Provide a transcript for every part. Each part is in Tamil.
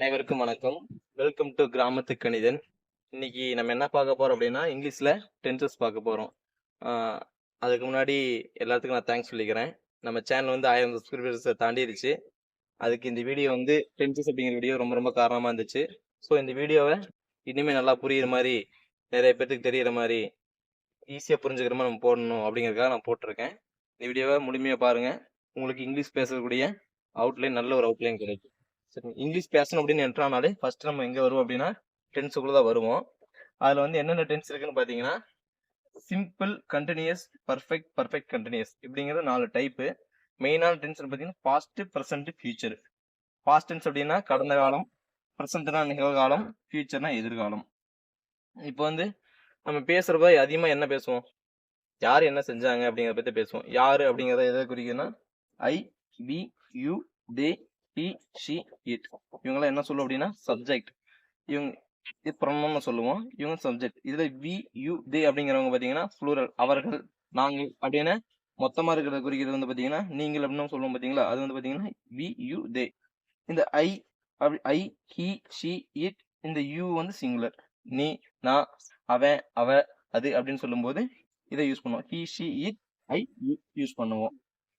அனைவருக்கும் வணக்கம். வெல்கம் டு கிராமத்து கணிதன். இன்னைக்கு நம்ம என்ன பார்க்க போறோம் அப்படின்னா இங்கிலீஷ்ல டென்சஸ் பார்க்க போறோம். அதுக்கு முன்னாடி எல்லாத்துக்கும் நான் தேங்க்ஸ் சொல்லிக்கிறேன். நம்ம சேனல் வந்து ஆயிரம் சப்ஸ்கிரைபர்ஸை தாண்டிடுச்சு அதுக்கு இந்த வீடியோ வந்து டென்சஸ் அப்படிங்கிற வீடியோ ரொம்ப ரொம்ப காரணமாக இருந்துச்சு. ஸோ இந்த வீடியோவை இனிமேல் நல்லா புரியுற மாதிரி நிறைய பேர்த்துக்கு தெரியிற மாதிரி ஈஸியாக புரிஞ்சுக்கிற மாதிரி நம்ம போடணும் அப்படிங்கிறதுக்காக நான் போட்டிருக்கேன். இந்த வீடியோவை முழுமையாக பாருங்க. உங்களுக்கு இங்கிலீஷ் பேசக்கூடிய அவுட்லைன் நல்ல ஒரு அவுட்லைன் கிடைக்கும். சரி இங்கிலீஷ் பேசணும் அப்படின்னு என்ட்ரானாலே ஃபர்ஸ்ட் நம்ம எங்கே வருவோம் அப்படின்னா டென்ஸுக்குள்ளே தான் வருவோம். அதில் வந்து என்னென்ன டென்ஸ் இருக்குன்னு பார்த்தீங்கன்னா simple continuous perfect perfect continuous இப்படிங்கிற நாலு டைப்பு மெயினான டென்ஸ் பார்த்தீங்கன்னா past present future past tense அப்படின்னா கடந்த காலம் ப்ரெசன்ட்னா நிகழ்காலம் ஃபியூச்சர்னா எதிர்காலம். இப்போ வந்து நம்ம பேசுகிறப்ப அதிகமாக என்ன பேசுவோம்? யார் என்ன செஞ்சாங்க அப்படிங்கிறத பற்றி பேசுவோம். யார் அப்படிங்கிறத எதை குறிக்குதுன்னா I we you they he she it இவங்கெல்லாம் என்ன சொல்லுவோம் அப்படின்னா சப்ஜெக்ட் இவங்க இது ப்ரொனம்னு சொல்லுவோம். இவங்க சப்ஜெக்ட் இதுல வி யூ தே அப்படிங்கிறவங்க பாத்தீங்கன்னா ஃப்ளூரல் அவர்கள் நாங்கள் அப்படின்னு மொத்தமா இருக்கிறத குறிக்கிறது வந்து பாத்தீங்கன்னா நீங்கள் அப்படின்னு சொல்லுவோம் பாத்தீங்களா அது வந்து பாத்தீங்கன்னா வி யூ தே இந்த ஐ அப்படி ஐ ஹி ஷி இட் இந்த யூ வந்து சிங்குலர் நீ நான் அவன் அவ அது அப்படின்னு சொல்லும்போது இதை யூஸ் பண்ணுவோம். He she it I you use பண்ணுவோம்.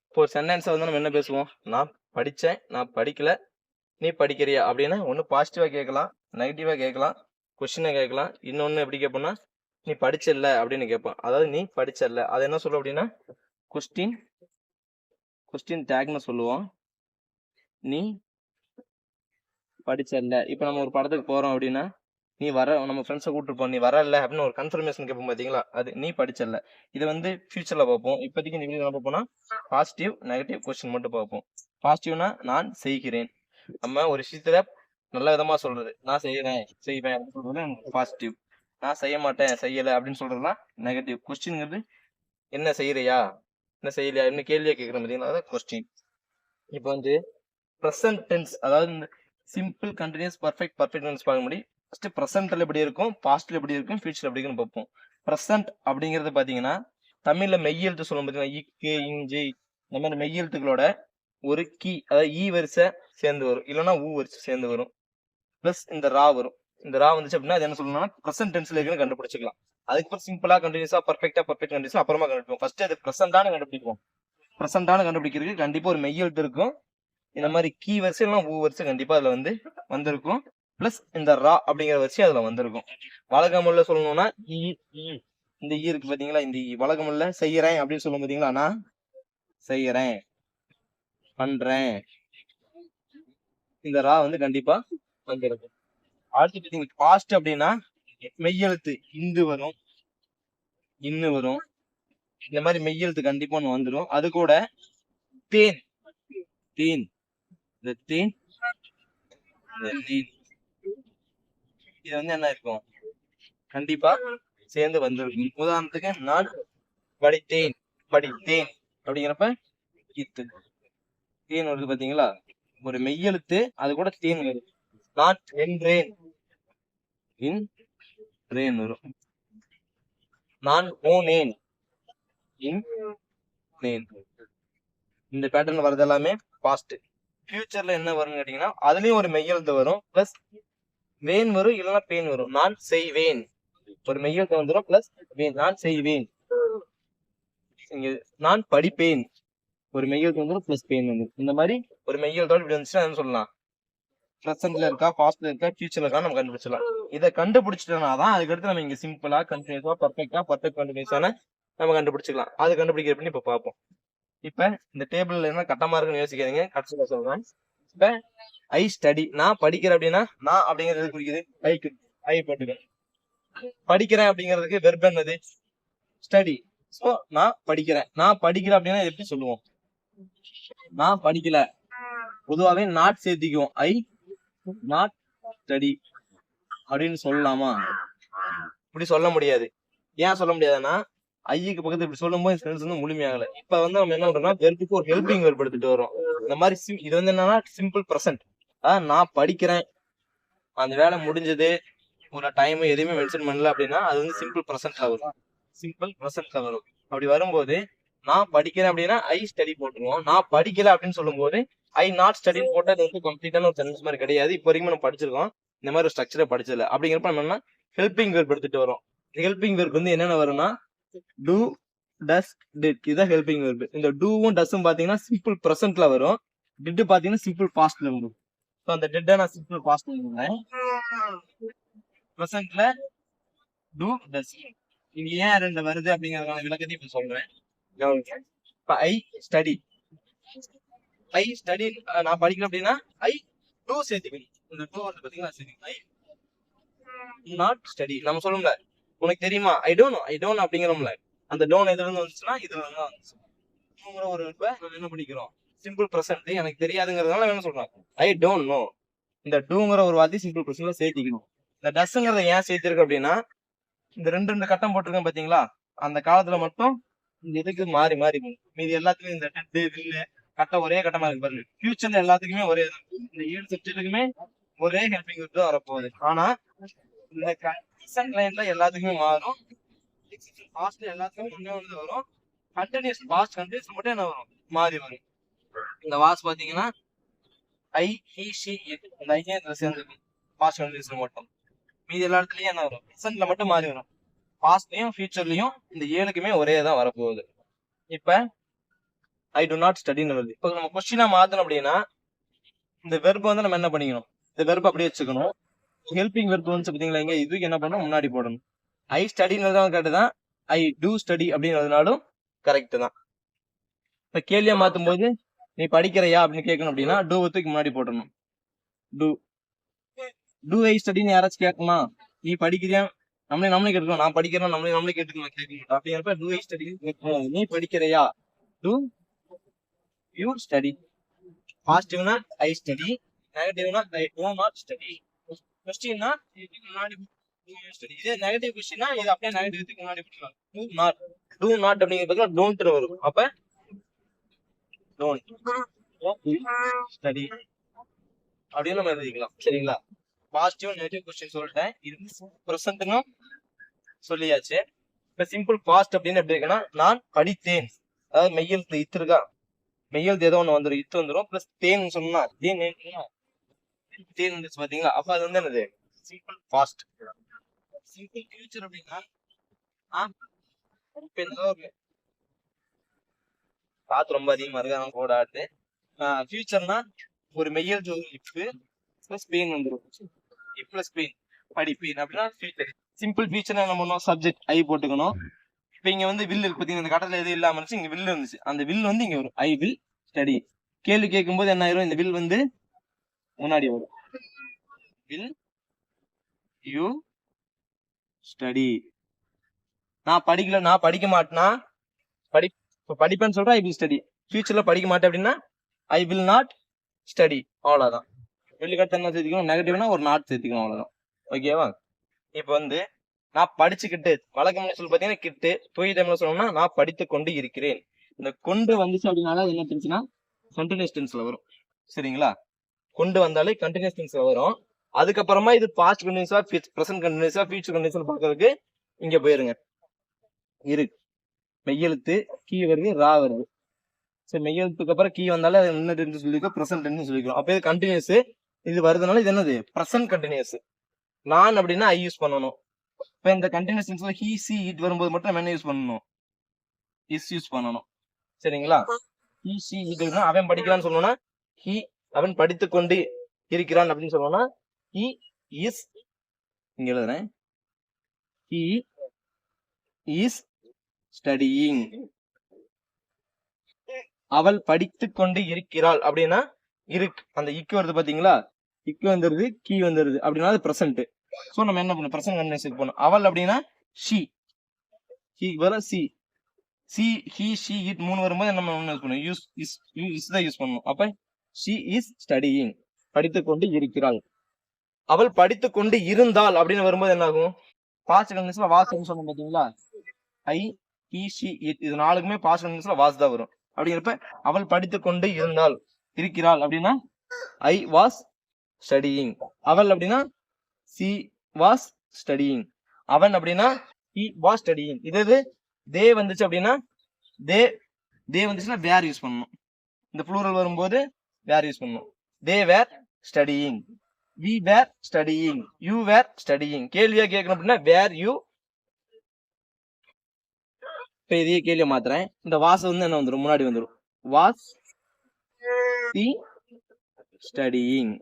இப்போ சென்டென்ஸை வந்து நம்ம என்ன பேசுவோம்? நான் படித்தேன் நான் படிக்கலை. நீ படிக்கிறியா? அப்படின்னா ஒன்று பாசிட்டிவாக கேட்கலாம் நெகட்டிவாக கேட்கலாம் கொஷினை கேட்கலாம். இன்னொன்று எப்படி கேட்போம்னா நீ படிச்சல்ல அப்படின்னு கேட்போம் அதாவது நீ படிச்சல்ல. அதை என்ன சொல்ல அப்படின்னா கொஸ்டின் கொஸ்டின் டேக்னு சொல்லுவோம். நீ படிச்சல்ல. இப்போ நம்ம ஒரு படத்துக்கு போகிறோம் அப்படின்னா நீ வர நம்ம ஃப்ரெண்ட்ஸை கூப்பிட்டுருப்போம் நீ வரல அப்படின்னு ஒரு கன்ஃபர்மேஷன் கேட்போம் பார்த்தீங்களா அது நீ படிச்சல இதை வந்து ஃபியூச்சரில் பார்ப்போம். இப்போதைக்கு நீ வீடியோ என்ன பார்ப்போம்னா பாசிட்டிவ் நெகட்டிவ் கொஸ்டின் மட்டும் பார்ப்போம். பாசிட்டிவ்னா நான் செய்கிறேன். நம்ம ஒரு விஷயத்துல நல்ல விதமா சொல்றது. நான் செய்யறேன் செய்வேன் அப்படின்னு சொல்றது பாசிட்டிவ் நான் செய்ய மாட்டேன் செய்யல அப்படின்னு சொல்றதுலாம் நெகட்டிவ் கொஸ்டின்ங்கிறது என்ன செய்யறியா? என்ன செய்யலையா? என்ன கேள்வியா கேட்குற மாதிரி அதான் கொஸ்டின் இப்போ வந்து ப்ரெசன்ட் டென்ஸ் அதாவது இந்த simple continuous perfect perfect tense பார்க்க முடியும் ஃபர்ஸ்ட் ப்ரெசென்ட்ல எப்படி இருக்கும்? பாஸ்ட்ல எப்படி இருக்கும்? ஃபியூச்சர் எப்படி இருக்குன்னு பார்ப்போம். ப்ரெசன்ட் அப்படிங்கிறது பார்த்தீங்கன்னா தமிழ்ல மெய்யெழுத்து சொல்லும் பார்த்தீங்கன்னா இக்கு இஞ்சி இந்த மாதிரி மெய்யெழுத்துக்களோட ஒரு கீ அதாவது ஈ வரிசை சேர்ந்து வரும். இல்லைன்னா ஊ வரிசை சேர்ந்து வரும். ப்ளஸ் இந்த ரா வரும். இந்த ரா வந்துச்சு அப்படின்னா அது என்ன சொல்லணும்னா ப்ரெசென்ட் டென்ஸ்ல இருக்குன்னு கண்டுபிடிச்சிக்கலாம். அதுக்கப்புறம் சிம்பிளா கண்டினியூஸா பர்ஃபெக்டா பர்ஃபெக்ட் கண்டிஷன் அப்புறமா கண்டுபிடிப்போம். ஃபர்ஸ்ட் அது ப்ரெசென்டான கண்டுபிடிப்போம் ப்ரெசென்டான கண்டுபிடிக்கிறதுக்கு கண்டிப்பா ஒரு மெய்யெழுத்து இருக்கும். இந்த மாதிரி கீ வரிசை இல்லைன்னா ஊ வரிசை கண்டிப்பா அதுல வந்து வந்திருக்கும். ப்ளஸ் இந்த ரா அப்படிங்கிற வரிசை அதுல வந்திருக்கும். வழக்கமுள்ள சொல்லணும்னா ஈ இந்த ஈ இருக்கு பாத்தீங்களா? இந்த இ வழக்கமுள்ள செய்யறேன் அப்படின்னு சொல்லும் பாத்தீங்களா நான் செய்யறேன். பண்றேன். இந்த ரா வந்து கண்டிப்பா வந்துருக்கும் அடுத்து பாத்தீங்கன்னா பாஸ்ட் அப்படின்னா மெய்யெழுத்து இந்து வரும் இன்னு வரும். இந்த மாதிரி மெய்யெழுத்து கண்டிப்பா ஒன்று வந்துடும் அது கூட தேன். தேன். இந்த தேன் இது வந்து என்ன இருக்கும்? கண்டிப்பா சேர்ந்து வந்துருக்கும் உதாரணத்துக்கு நான் படித்தேன் படித்தேன் அப்படிங்கிறப்ப இத்து. தேன் வருது பாத்தீங்களா? ஒரு மெய்யெழுத்து அது கூட தேன் வரும் நான் என்றேன் இன் ரேன் வரும். நான் போனேன் இன் நேன் இந்த பேட்டர்ன் வரது எல்லாமே பாஸ்ட் ஃபியூச்சர்ல என்ன வரும்னு கேட்டீங்கன்னா அதுலயும் ஒரு மெய்யெழுத்து வரும். பிளஸ் வேன் வரும் இல்லைன்னா பேன் வரும். நான் செய்வேன். ஒரு மெய்யெழுத்து வந்துடும் பிளஸ் வேன் நான் செய்வேன். இங்க நான் படிப்பேன். ஒரு மெய்யெழுத்து வந்துடும் ப்ளஸ் பெயின் வந்துடும் இந்த மாதிரி ஒரு மெய்யெழுத்தோட இப்படி வந்துச்சுன்னா என்ன சொல்லலாம்? ப்ரெசென்ட்ல இருக்கா பாஸ்ட்ல இருக்கா ஃபியூச்சர்ல இருக்கா நம்ம கண்டுபிடிச்சலாம் இதை கண்டுபிடிச்சிட்டோம்னா தான் அதுக்கடுத்து நம்ம இங்க சிம்பிளா கண்டினியூஸா பர்ஃபெக்டா பர்ஃபெக்ட் கண்டினியூஸான நம்ம கண்டுபிடிச்சிக்கலாம். அது கண்டுபிடிக்கிற பண்ணி இப்ப பார்ப்போம். இப்ப இந்த டேபிள்ல என்ன கட்டமா இருக்குன்னு யோசிக்காதீங்க. கடைசியில சொல்றேன் இப்ப ஐ ஸ்டடி நான் படிக்கிறேன் அப்படின்னா நான் அப்படிங்கிறது எது குறிக்குது? ஐக்கு ஐ போட்டுக்க படிக்கிறேன் அப்படிங்கிறதுக்கு வெர்ப் என்னது? ஸ்டடி சோ நான் படிக்கிறேன். நான் படிக்கிறேன் அப்படின்னா எப்படி சொல்லுவோம்? நான் படிக்கல. பொதுவாவே நாட் சேர்த்திக்குவோம். ஐ நாட் ஸ்டடி அப்படின்னு சொல்லலாமா? இப்படி சொல்ல முடியாது. ஏன் சொல்ல முடியாதுன்னா ஐக்கு பக்கத்துல இப்படி சொல்லும்போது சென்ஸ் வந்து முழுமையாகல. இப்ப வந்து நம்ம என்ன பண்றோம்னா வெறுப்புக்கு ஒரு ஹெல்பிங் வேர்ட் எடுத்துட்டு வரோம் இந்த மாதிரி இது வந்து என்னன்னா சிம்பிள் ப்ரெசன்ட் அதாவது நான் படிக்கிறேன். அந்த வேலை முடிஞ்சது. ஒரு டைம் எதுவுமே மென்ஷன் பண்ணல அப்படின்னா அது வந்து சிம்பிள் ப்ரெசன்ட் ஆகும் சிம்பிள் ப்ரெசன்ட் வரும். அப்படி வரும்போது நான் படிக்கிறேன் அப்படின்னா ஐ ஸ்டடி போட்டுருவோம். நான் படிக்கல அப்படின்னு சொல்லும்போது ஐ நாட் ஸ்டடின்னு போட்டு அது வந்து கம்ப்ளீட்டான ஒரு சென்டென்ஸ் மாதிரி கிடையாது. இப்போ வரைக்கும் நம்ம படிச்சிருக்கோம். இந்த மாதிரி ஒரு ஸ்ட்ரக்சரை படிச்சதில்ல அப்படிங்கிறப்ப நம்ம என்ன ஹெல்பிங் வெர்ப் எடுத்துட்டு வரோம். ஹெல்பிங் வெர்ப் வந்து என்னென்ன வரும்னா டூ டஸ் டிட் இதுதான் ஹெல்பிங் வெர்ப் இந்த டூவும் டஸ்ஸும் பார்த்தீங்கன்னா சிம்பிள் ப்ரெசென்ட்ல வரும். டிட் பார்த்தீங்கன்னா சிம்பிள் பாஸ்ட்ல வரும். ஸோ அந்த டிட்டை நான் சிம்பிள் பாஸ்ட்ல எழுதுறேன் ப்ரெசென்ட்ல டூ டஸ் இது ஏன் ரெண்டு வருது அப்படிங்கிறதுக்கான விளக்கத்தையும் இப்போ சொல்றேன். இப்போ ஐ ஸ்டடி ஐ ஸ்டடி நான் படிக்கிறேன் அப்படின்னா ஐ டூ சேர்த்துக்கணும் இந்த டூ வந்து பார்த்தீங்கன்னா சேர்த்துக்கணும் ஐ நாட் ஸ்டடி நம்ம சொல்லும்ல உனக்கு தெரியுமா? ஐ டோன் ஐ டோன் அப்படிங்கிறோம்ல. அந்த டோன் எதுல இருந்து வந்துச்சுன்னா இதுல இருந்து வந்துச்சு. டூங்கிற ஒரு இப்போ நம்ம என்ன பண்ணிக்கிறோம் சிம்பிள் ப்ரெசன்ட் எனக்கு தெரியாதுங்கிறதுனால என்ன சொல்றேன் ஐ டோன்ட் நோ இந்த டூங்கிற ஒரு வார்த்தை சிம்பிள் ப்ரெசன்ட்ல சேர்த்திக்கணும். இந்த டஸ்ங்கிறத ஏன் சேர்த்திருக்கு அப்படின்னா இந்த ரெண்டு ரெண்டு கட்டம் போட்டிருக்கேன் பாத்தீங்களா? அந்த காலத்துல மட்டும் இதுக்கு மாறி மாறி. மீதி எல்லாத்துலயும் இந்த டெட்டு வில்லு கட்டம் ஒரே கட்டமா இருக்கு பாருங்க. ஃபியூச்சர்ல எல்லாத்துக்குமே ஒரே. இந்த ஏழு சப்ஜெக்ட்டுக்குமே ஒரே ஹெல்பிங் தான் வரப்போகுது. ஆனா இந்த கன்சன் லைன்ல எல்லாத்துக்குமே மாறும். பாஸ்ட்ல எல்லாத்துக்குமே ஒண்ணே ஒன்று வரும். கண்டினியூஸ் பாஸ்ட் கண்டினியூஸ் மட்டும் என்ன வரும்? மாறி வரும். இந்த வாஸ் பாத்தீங்கன்னா ஐ ஹி ஷி இட் இந்த இதுல சேர்ந்து பாஸ்ட் கண்டினியூஸ்ல மட்டும். மீதி எல்லா இடத்துலயும் என்ன வரும்? ப்ரெசென்ட்ல மட்டும் மாறி வரும். பாஸ்ட்லயும் ஃபியூச்சர்லயும் இந்த ஏழுக்குமே ஒரே தான் வரப்போகுது. இப்ப ஐ டு நாட் ஸ்டடின்னு வருது இப்போ நம்ம கொஸ்டினா மாத்தணும் அப்படின்னா இந்த வெர்ப் வந்து நம்ம என்ன பண்ணிக்கணும்? இந்த வெர்ப் அப்படியே வச்சுக்கணும். ஹெல்பிங் வெர்ப் வந்து பார்த்தீங்களா இங்க இதுக்கு என்ன பண்ணணும்? முன்னாடி போடணும். ஐ ஸ்டடின்னு கரெக்ட் தான் ஐ டூ ஸ்டடி அப்படிங்கிறதுனாலும் கரெக்ட் தான். இப்போ கேள்வியா மாத்தும் போது நீ படிக்கிறையா அப்படின்னு கேட்கணும் அப்படின்னா டூ முன்னாடி போடணும் டூ டூ ஐ ஸ்டடின்னு யாராச்சும் கேட்கணுமா நீ படிக்கிறியா? நம்மளே நம்மளே கேட்டுக்கலாம் நான் படிக்கிறேன் நம்மளே நம்மளே கேட்டுக்கலாம் கேட்க மாட்டோம் அப்படிங்கிறப்ப டூ ஐ ஸ்டடி நீ படிக்கிறையா? டூ யூ ஸ்டடி பாசிட்டிவ்னா ஐ ஸ்டடி நெகட்டிவ்னா ஐ டோ நாட் ஸ்டடி கொஸ்டின்னா முன்னாடி ஸ்டடி இதே நெகட்டிவ் கொஸ்டின்னா இது அப்படியே நெகட்டிவ் முன்னாடி போட்டுக்கலாம் டூ நாட் டூ நாட் அப்படிங்கிறது டோன்ட் வரும். அப்ப டோன்ட் ஸ்டடி அப்படின்னு நம்ம எழுதிக்கலாம். சரிங்களா? பாசிட்டிவ் நெகட்டிவ் கொஸ்டின் சொல்லிட்டேன். இது ப்ரெசன்ட்னா சொல்லியாச்சு. இப்ப சிம்பிள் பாஸ்ட் அப்படின்னு எப்படி இருக்குன்னா நான் படித்தேன். அதாவது மெய்யல் இத்து இருக்கா? மெய்யல் ஏதோ ஒன்று வந்துடும் இத்து வந்துடும் பிளஸ் தேன் சொன்னா தேன் தேன் வந்துச்சு பாத்தீங்களா? அப்ப அது வந்து என்னது? சிம்பிள் பாஸ்ட் சிம்பிள் ஃபியூச்சர் அப்படின்னா ஆ, காத்து ரொம்ப அதிகமா இருக்கு அதனால கூட ஆடுது ஃபியூச்சர்னா ஒரு மெய்யல் ஜோதி இப்பு பிளஸ் பெயின் வந்துடும் இப் பிளஸ் பெயின் படிப்பேன் அப்படின்னா ஃபியூச்சர் சிம்பிள் ஃபியூச்சர் என்ன பண்ணுவோம் சப்ஜெக்ட் ஐ போட்டுக்கணும். இப்ப இங்க வந்து வில் இருக்கு பாத்தீங்கன்னா இந்த கடத்துல எதுவும் இல்லாம இருந்துச்சு இங்க வில் இருந்துச்சு. அந்த வில் வந்து இங்க வரும். ஐ வில் ஸ்டடி கேள்வி கேட்கும்போது என்ன ஆயிரும்? இந்த வில் வந்து முன்னாடி வரும். வில் யூ ஸ்டடி நான் படிக்கல நான் படிக்க மாட்டேனா? படி இப்ப படிப்பேன்னு சொல்றேன் ஐ வில் ஸ்டடி ஃபியூச்சர்ல படிக்க மாட்டேன் அப்படின்னா ஐ வில் நாட் ஸ்டடி அவ்வளவுதான். வெளிக்கட்டு என்ன சேர்த்துக்கணும்? நெகட்டிவ்னா ஒரு நாட் சேர்த்துக்கணும் அவ்வளவுதான். ஓகேவா இப்போ வந்து நான் படிச்சுக்கிட்டு வழக்கம் சொல்லி பார்த்தீங்கன்னா கிட்டு தூய் டைம்ல சொல்லணும்னா நான் படித்து கொண்டு இருக்கிறேன். இந்த கொண்டு வந்துச்சு அப்படின்னால என்ன தெரிஞ்சுன்னா கண்டினியூஸ் டென்ஸ்ல வரும். சரிங்களா? கொண்டு வந்தாலே கண்டினியூஸ் டென்ஸ்ல வரும். அதுக்கப்புறமா இது பாஸ்ட் கண்டினியூஸா ப்ரெசன்ட் கண்டினியூஸா ஃபியூச்சர் கண்டினியூஸ் பார்க்கறதுக்கு இங்க போயிருங்க. இரு. மெய்யெழுத்து கீ வருது ரா வருது. சரி மெய்யெழுத்துக்கு அப்புறம் கீ வந்தாலே அது என்ன டென்ஸ் சொல்லிக்கோ ப்ரெசன்ட் டென்ஸ் சொல்லிக்கிறோம் அப்போ இது கண்டினியூஸ் இது வருதுனால இது என்னது? ப்ரெசன்ட் கண்டினியூஸ் நான் அப்படின்னா ஐ யூஸ் பண்ணணும். இப்ப இந்த கண்டினியூஸ் டென்ஸ்ல ஹி சி இட் வரும்போது மட்டும் நம்ம என்ன யூஸ் பண்ணணும்? இஸ் யூஸ் பண்ணணும். சரிங்களா? ஹி சி இட் அவன் படிக்கிறான்னு சொல்லணும்னா ஹி அவன் படித்துக் கொண்டு இருக்கிறான் அப்படின்னு சொல்லணும்னா ஹி இஸ் இங்க எழுதுறேன். ஹி இஸ் ஸ்டடியிங் அவள் படித்துக் கொண்டு இருக்கிறாள் அப்படின்னா இருக்கு. அந்த இக்கு வருது பாத்தீங்களா? இக்கு வந்துருது கீ வந்துருது. அப்படின்னா அது பிரசன்ட் சோ நம்ம என்ன பண்ணணும்? பிரசன்ட் கண்டினியூஸ் பண்ணணும் அவள் அப்படின்னா ஷி ஹி வர she she he she it மூணு வரும்போது நம்ம என்ன யூஸ் பண்ணணும். யூஸ் இஸ் யூ இஸ் தான் யூஸ் பண்ணணும். அப்ப ஷி இஸ் ஸ்டடியிங் படித்துக் கொண்டு இருக்கிறாள். அவள் படித்துக் கொண்டு இருந்தாள் அப்படின்னு வரும்போது என்ன ஆகும்? பாஸ்ட் கண்டினியூஸ்ல வாஸ் சொன்னோம் பாத்தீங்களா? ஐ ஹி ஷி இட் இது நாளுக்குமே பாஸ்ட் கண்டினியூஸ்ல வாஸ் தான் வரும். அப்படிங்கிறப்ப அவள் படித்துக் கொண்டு இருந்தாள் இருக்கிறாள் அப்படின்னா ஐ வாஸ் ஸ்டடியிங் அவள் அப்படின்னா சி வாஸ் ஸ்டடியிங் அவன் அப்படின்னா ஹி வாஸ் ஸ்டடியிங் இது இது தே வந்துச்சு அப்படின்னா தே தே வந்துச்சுன்னா வேர் யூஸ் பண்ணணும். இந்த ப்ளூரல் வரும்போது வேர் யூஸ் பண்ணணும். They were studying we were studying you were studying கேள்வியா கேட்கணும் அப்படின்னா வேர் யூ இப்போ இதையே கேள்வியை மாத்துறேன். இந்த வாஸ் வந்து என்ன வந்துடும் முன்னாடி வந்துடும் வாஸ் சி ஸ்டடியிங்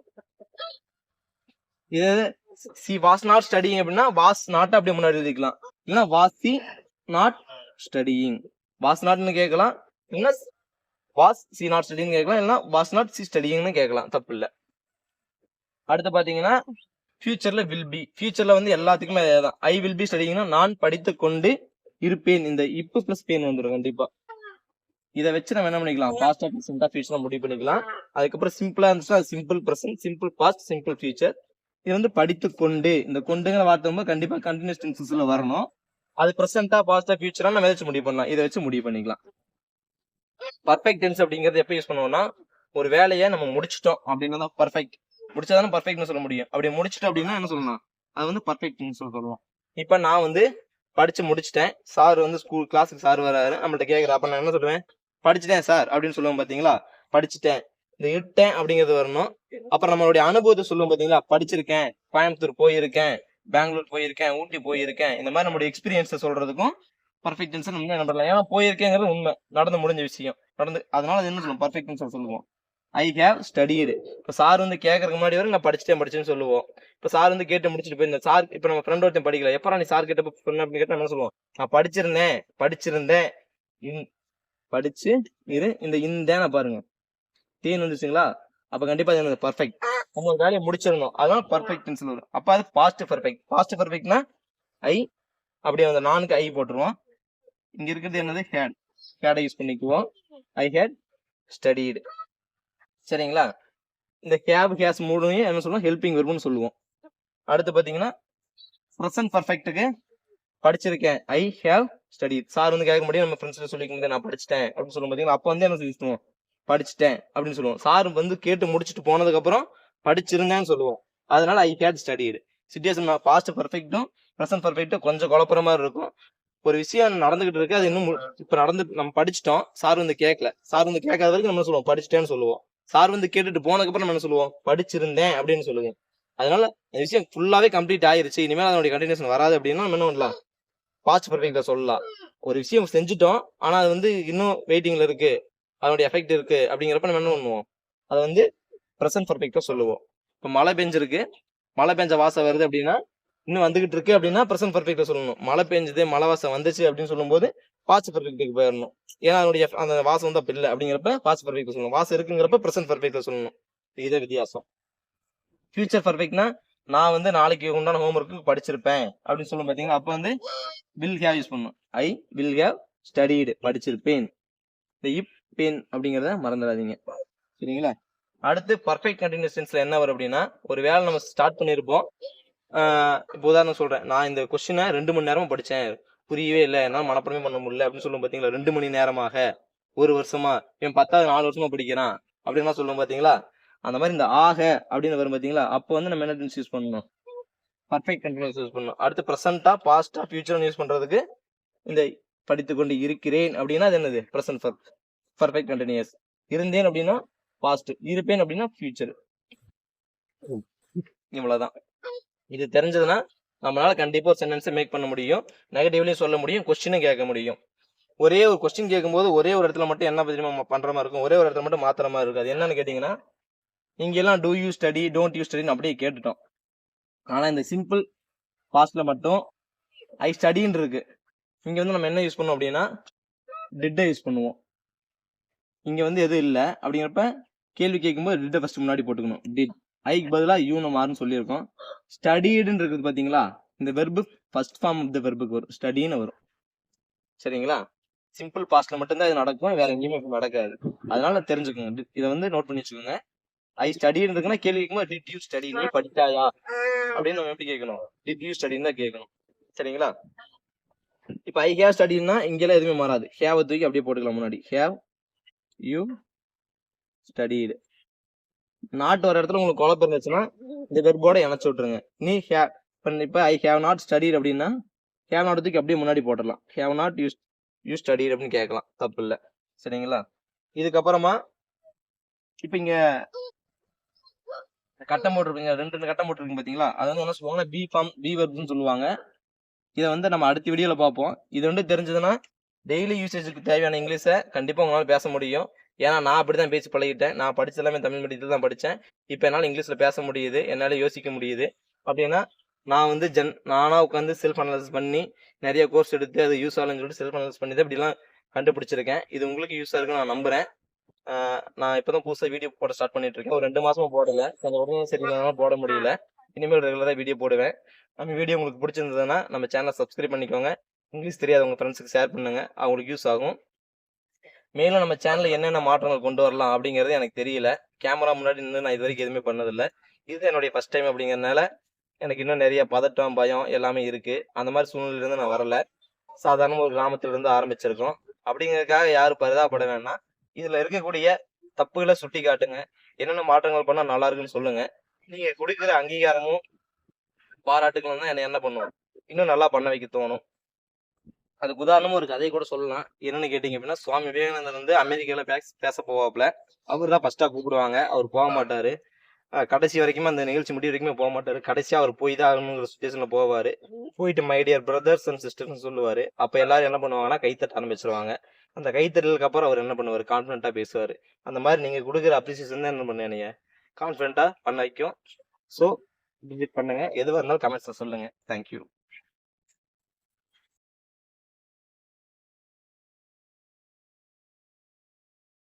இது சி வாஸ் நாட் ஸ்டடிங் அப்படின்னா வாஸ் நாட் அப்படியே முன்னாடி எழுதிக்கலாம். இல்லைன்னா was she not studying was நாட்னு கேட்கலாம். இல்லைன்னா வாஸ் சி நாட் ஸ்டடின்னு கேட்கலாம். இல்லைன்னா வாஸ் நாட் சி ஸ்டடிங்னு கேட்கலாம். தப்பு இல்லை. அடுத்து பார்த்தீங்கன்னா ஃபியூச்சரில் வில் பி ஃபியூச்சரில் வந்து எல்லாத்துக்குமே அதே தான். ஐ வில் பி ஸ்டடிங்னா நான் படித்து கொண்டு இருப்பேன். இந்த இப்பு ப்ளஸ் பேன் வந்துடும் கண்டிப்பாக இதை வச்சு நம்ம என்ன பண்ணிக்கலாம்? பாஸ்ட் ஆஃப் ஃபியூச்சராக ஃபியூச்சர் முடிவு பண்ணிக்கலாம். அதுக்கப்புறம் சிம்பிளா இருந்துச்சுன்னா simple present simple past simple future இது வந்து படித்து கொண்டு இந்த கொண்டுங்கிற வார்த்தை ரொம்ப கண்டிப்பா கண்டினியூஸ் டென்சஸ்ல வரணும். அது ப்ரெசென்ட்டா பாஸ்டா ஃபியூச்சரா நம்ம வச்சு முடிவு பண்ணலாம். இதை வச்சு முடிவு பண்ணிக்கலாம். பர்ஃபெக்ட் டென்ஸ் அப்படிங்கறது எப்ப யூஸ் பண்ணுவோம்னா ஒரு வேலையை நம்ம முடிச்சிட்டோம் அப்படின்னா தான் பர்ஃபெக்ட் முடிச்சாதானே பர்ஃபெக்ட்னு சொல்ல முடியும். அப்படி முடிச்சிட்டோம் அப்படின்னா என்ன சொல்லலாம்? அது வந்து பர்ஃபெக்ட்னு சொல்ல சொல்லுவோம். இப்போ நான் வந்து படிச்சு முடிச்சிட்டேன். சார் வந்து ஸ்கூல் கிளாஸுக்கு சார் வராரு. நம்மள்ட்ட கேட்குற அப்ப நான் என்ன சொல்லுவேன்? படிச்சிட்டேன் சார் அப்படின்னு சொல்லுவோம் பாத்தீங்களா? படிச்சிட்டேன். இந்த இட்டேன் அப்படிங்கிறது வரணும். அப்புறம் நம்மளுடைய அனுபவத்தை சொல்லுவோம் பாத்தீங்களா? படிச்சிருக்கேன் கோயம்புத்தூர் போயிருக்கேன் பெங்களூர் போயிருக்கேன் ஊட்டி போயிருக்கேன். இந்த மாதிரி நம்மளுடைய எக்ஸ்பீரியன்ஸை சொல்றதுக்கும் பர்ஃபெக்ட் டென்ஸ் நம்ம என்ன ஏன்னா போயிருக்கேங்கிறது உண்மை. நடந்து முடிஞ்ச விஷயம். நடந்து அதனால என்ன சொல்லுவோம்? பர்ஃபெக்ட்னு சொல்லுவோம். ஐ ஹேவ் ஸ்டடிடு இப்போ சார் வந்து கேட்கறதுக்கு முன்னாடி வரை நான் படிச்சுட்டேன் படிச்சேன்னு சொல்லுவோம். இப்போ சார் வந்து கேட்டு முடிச்சுட்டு போய் இந்த சார் இப்போ நம்ம ஃப்ரெண்ட் ஒருத்தன் படிக்கல. எப்போ நீ சார் கிட்ட சொன்ன அப்படின்னு கேட்டால் என்ன சொல்லுவோம்? நான் படிச்சிருந்தேன் படிச்சிருந்தேன். இன் படிச்சு இரு இந்த இந்த பாருங்க. தேன் வந்துச்சுங்களா? அப்ப கண்டிப்பா அது பர்ஃபெக்ட் நம்ம ஒரு வேலையை முடிச்சிடணும். அதான் பர்ஃபெக்ட் டென்ஸ்ல வரும் அப்ப அது பாஸ்ட் பர்ஃபெக்ட் பாஸ்ட் பர்ஃபெக்ட்னா ஐ அப்படியே அந்த நான்கு ஐ போட்டுருவோம். இங்க இருக்கிறது என்னது? ஹேட் ஹேடை யூஸ் பண்ணிக்குவோம். ஐ ஹேட் ஸ்டடிடு சரிங்களா? இந்த கேப் கேஸ் மூணையும் என்ன சொல்லுவோம்? ஹெல்பிங் வெர்ப்னு சொல்லுவோம். அடுத்து பாத்தீங்கன்னா ப்ரெசன்ட் பர்ஃபெக்ட்டுக்கு படிச்சிருக்கேன். ஐ ஹேவ் ஸ்டடி சார் வந்து கேட்க முடியும். நம்ம ஃப்ரெண்ட்ஸ் சொல்லிக்க முடியாது நான் படிச்சிட்டேன். அப்படின்னு சொல்லும் பாத்தீங்களா? அப்போ வந்து என்ன சொல்லுவோம் படிச்சிட்டேன் அப்படின்னு சொல்லுவோம். சார் வந்து கேட்டு முடிச்சுட்டு போனதுக்கப்புறம் படிச்சிருந்தேன்னு சொல்லுவோம். அதனால I had studied situation past பர்ஃபெக்ட்டும் present பர்ஃபெக்ட்டும் கொஞ்சம் குழப்புற மாதிரி இருக்கும். ஒரு விஷயம் நடந்துகிட்டு இருக்கு அது இன்னும் மு- இப்ப நடந்து நம்ம படிச்சிட்டோம். சார் வந்து கேட்கல சார் வந்து கேட்காத வரைக்கும் நம்ம என்ன சொல்லுவோம்? படிச்சிட்டேன்னு சொல்லுவோம். சார் வந்து கேட்டுட்டு போனதுக்கப்புறம் நம்ம என்ன சொல்லுவோம்? படிச்சிருந்தேன் அப்படின்னு சொல்லுவேன் அதனால இந்த விஷயம் ஃபுல்லாவே கம்ப்ளீட் ஆயிருச்சு. இனிமேல் அதனுடைய கண்டினியூஷன் வராது அப்படின்னா நம்ம என்ன பண்ணலாம்? பாஸ்ட் பர்ஃபெக்ட்ல சொல்லலாம். ஒரு விஷயம் செஞ்சுட்டோம். ஆனா அது வந்து இன்னும் வெயிட்டிங்ல இருக்கு. அதனுடைய எஃபெக்ட் இருக்கு அப்படிங்கிறப்ப நம்ம என்ன பண்ணுவோம்? அதை வந்து ப்ரெசன்ட் பர்ஃபெக்டாக சொல்லுவோம். இப்போ மழை பெஞ்சிருக்கு. மழை பெஞ்ச வாசம் வருது அப்படின்னா இன்னும் வந்துகிட்டு இருக்கு அப்படின்னா ப்ரெசன்ட் பர்ஃபெக்டாக சொல்லணும். மழை பெஞ்சது மழை வாசம் வந்துச்சு அப்படின்னு சொல்லும்போது பாஸ்ட் பர்ஃபெக்ட்டுக்கு போயிடணும் ஏன்னா அதனுடைய அந்த வாசம் வந்து அப்போ இல்லை அப்படிங்கிறப்ப பாஸ்ட் பர்ஃபெக்ட் சொல்லணும். வாசம் இருக்குங்கிறப்ப ப்ரெசன்ட் பர்ஃபெக்டாக சொல்லணும். இதே வித்தியாசம். ஃபியூச்சர் பர்ஃபெக்ட்னா நான் வந்து நாளைக்கு உண்டான ஹோம்ஒர்க்கு படிச்சிருப்பேன் அப்படின்னு சொல்லும் பார்த்தீங்கன்னா அப்போ வந்து வில் ஹேவ் யூஸ் பண்ணும் ஐ வில் ஹேவ் ஸ்டடீடு படிச்சிருப்பேன். இந்த இப் பென் அப்படிங்கறத மறந்துடாதீங்க. சரிங்களா? அடுத்து பர்ஃபெக்ட் கண்டினியூஸ் டென்ஸ்ல என்ன வரும் அப்படின்னா ஒரு வேலை நம்ம ஸ்டார்ட் பண்ணியிருப்போம் இப்போ உதாரணம் சொல்றேன். நான் இந்த கொஸ்டினை ரெண்டு மணி நேரமா படிச்சேன். புரியவே இல்லை. என்னால மனப்பாடமே பண்ண முடியல. அப்படின்னு சொல்லும் பாத்தீங்களா ரெண்டு மணி நேரமாக. ஒரு வருஷமா. இவன் பத்தாவது நாலு வருஷமா படிக்கிறான். அப்படின்னா சொல்லுவோம் பாத்தீங்களா அந்த மாதிரி இந்த ஆக அப்படின்னு வரும் பாத்தீங்களா அப்போ வந்து நம்ம என்ன யூஸ் பண்ணணும்? பர்ஃபெக்ட் கண்டினியூஸ் யூஸ் பண்ணணும். அடுத்து ப்ரெசென்ட்டா பாஸ்டா ஃபியூச்சர் யூஸ் பண்றதுக்கு இந்த படித்துக் கொண்டு இருக்கிறேன் அப்படின்னா அது என்னது? ப்ரெசன்ட் பர்ஃபெக்ட் கண்டினியூஸ் இருந்தேன் அப்படின்னா பாஸ்ட் இருப்பேன் அப்படின்னா ஃபியூச்சர் இவ்வளவுதான். இது தெரிஞ்சதுன்னா நம்மளால கண்டிப்பா ஒரு சென்டென்ஸை மேக் பண்ண முடியும். நெகட்டிவ்லயும் சொல்ல முடியும் கொஸ்டினும் கேட்க முடியும். ஒரே ஒரு கொஸ்டின் கேட்கும்போது ஒரே ஒரு இடத்துல மட்டும் என்ன பத்தி நம்ம பண்ற மாதிரி இருக்கும்? ஒரே ஒரு இடத்துல மட்டும் மாத்துற மாதிரி இருக்கும் அது என்னன்னு கேட்டீங்கன்னா இங்க எல்லாம் do you study don't you ஸ்டடின்னு அப்படியே கேட்டுட்டோம். ஆனா இந்த சிம்பிள் பாஸ்ட்ல மட்டும் ஐ ஸ்டடின்னு இருக்கு. இங்க வந்து நம்ம என்ன யூஸ் பண்ணோம் அப்படின்னா டிட்டை யூஸ் பண்ணுவோம். இங்க வந்து எதுவும் இல்லை. அப்படிங்கிறப்ப கேள்வி கேட்கும்போது டிட்டை ஃபர்ஸ்ட் முன்னாடி போட்டுக்கணும். டிட் ஐக்கு பதிலா யூ மாறுன்னு சொல்லியிருக்கோம். ஸ்டடீடுன்னு இருக்குது பாத்தீங்களா இந்த verb first form of the வெர்புக்கு வரும். ஸ்டடின்னு வரும். சரிங்களா? சிம்பிள் பாஸ்ட்ல மட்டும்தான் இது நடக்கும். வேற எங்கேயுமே நடக்காது. அதனால தெரிஞ்சுக்கோங்க. இதை வந்து நோட் பண்ணி வச்சுக்கோங்க. ஐ ஸ்டடி இருக்குன்னா கேள்வி கேட்கும்போது டிட் யூ ஸ்டடி நீ படித்தாயா அப்படின்னு நம்ம எப்படி கேட்கணும்? டிட் யூ ஸ்டடின்னு தான் கேட்கணும். சரிங்களா? இப்ப ஐ ஹேவ் ஸ்டடின்னா இங்கெல்லாம் எதுவுமே மாறாது. ஹேவ் தூக்கி அப்படியே போட்டுக்கலாம் முன்னாடி. ஹேவ் யூ ஸ்டடிடு நாட் வர இடத்துல உங்களுக்கு குழப்பம் இருந்துச்சுன்னா இந்த வெர்போட இணைச்சு விட்டுருங்க. நீ ஹேவ் இப்ப ஐ ஹேவ் நாட் ஸ்டடிட் அப்படின்னா ஹேவ் நாட் தூக்கி அப்படியே முன்னாடி போட்டுடலாம். Have not use you studied அப்படின்னு கேட்கலாம். தப்பு இல்லை. சரிங்களா? இதுக்கப்புறமா இப்ப இங்க கட்டம் போட்டிருப்பீங்க. ரெண்டு ரெண்டு கட்டம் போட்டிருக்கீங்க பாத்தீங்களா? அது வந்து என்ன சொல்லுவாங்க பி ஃபார்ம் பி வெர்ப்னு சொல்லுவாங்க. இதை வந்து நம்ம அடுத்த வீடியோல பார்ப்போம். இது வந்து தெரிஞ்சதுன்னா டெய்லி யூசேஜுக்கு தேவையான இங்கிலீஷை கண்டிப்பாக உங்களால் பேச முடியும். ஏன்னா நான் அப்படி தான் பேசி பழகிட்டேன். நான் படிச்ச எல்லாமே தமிழ் மீடியத்தில் தான் படித்தேன் இப்போ என்னால் இங்கிலீஷில் பேச முடியுது. என்னால் யோசிக்க முடியுது. அப்படின்னா நான் வந்து ஜென் நானாக உட்காந்து செல்ஃப் அனலைஸ் பண்ணி நிறைய கோர்ஸ் எடுத்து அது யூஸ் ஆகலன்னு சொல்லிட்டு செல்ஃப் அனலைஸ் பண்ணி தான் இப்படிலாம் கண்டுபிடிச்சிருக்கேன். இது உங்களுக்கு யூஸ் ஆகுன்னு நான் நம்புகிறேன் நான் இப்போ தான் புதுசாக வீடியோ போட ஸ்டார்ட் பண்ணிட்டு இருக்கேன். ஒரு ரெண்டு மாசமா போடல. கொஞ்சம் உடனே சரி போட முடியல. இனிமேல் ரெகுலராக வீடியோ போடுவேன். நம்ம வீடியோ உங்களுக்கு பிடிச்சிருந்ததுன்னா நம்ம சேனலை சப்ஸ்கிரைப் பண்ணிக்கோங்க. இங்கிலீஷ் தெரியாது. உங்கள் ஃப்ரெண்ட்ஸுக்கு ஷேர் பண்ணுங்கள் அவங்களுக்கு யூஸ் ஆகும். மேலும் நம்ம சேனலில் என்னென்ன மாற்றங்கள் கொண்டு வரலாம் அப்படிங்கிறது எனக்கு தெரியல. கேமரா முன்னாடி நின்று நான் இது வரைக்கும் எதுவுமே பண்ணதில்லை. இது என்னுடைய ஃபர்ஸ்ட் டைம் அப்படிங்கறதுனால எனக்கு இன்னும் நிறைய பதட்டம் பயம் எல்லாமே இருக்குது அந்த மாதிரி சூழ்நிலையிலேருந்து நான் வரல. சாதாரண ஒரு கிராமத்திலிருந்து ஆரம்பிச்சிருக்கோம். அப்படிங்கிறதுக்காக யாரும் பரிதாபப்பட வேணாம். இதில் இருக்கக்கூடிய தப்புகளை சுட்டி காட்டுங்க என்னென்ன மாற்றங்கள் பண்ணால் நல்லா இருக்குன்னு சொல்லுங்கள் நீங்கள் கொடுக்குற அங்கீகாரமும் பாராட்டுகளும் தான் என்ன என்ன பண்ணுவோம் இன்னும் நல்லா பண்ண வைக்க தோணும். அதுக்கு உதாரணமா ஒரு கதையை கூட சொல்லலாம். என்னன்னு கேட்டீங்க அப்படின்னா சுவாமி விவேகானந்தர் வந்து அமெரிக்கால பேச பேச போவாப்ல அவர் தான் ஃபர்ஸ்டா கூப்பிடுவாங்க. அவர் போக மாட்டாரு. கடைசி வரைக்கும் அந்த நிகழ்ச்சி முடிவு வரைக்குமே போக மாட்டாரு. கடைசியா அவர் போய் தான் ஆகணுங்கிற சுச்சுவேஷன்ல போவாரு. போயிட்டு my dear brothers and sisters சொல்லுவாரு. அப்ப எல்லாரும் என்ன பண்ணுவாங்கன்னா கைத்தட்ட ஆரம்பிச்சிருவாங்க. அந்த கைத்தட்டலுக்கு அப்புறம் அவர் என்ன பண்ணுவாரு? கான்பிடண்டா பேசுவாரு. அந்த மாதிரி நீங்க கொடுக்குற அப்ரிசியேஷன் தான் என்ன பண்ணுவீங்க கான்பிடண்டா பண்ண வைக்கும். ஸோ விசிட் பண்ணுங்க. எதுவாக இருந்தாலும் கமெண்ட்ஸ்ல சொல்லுங்க. தேங்க்யூ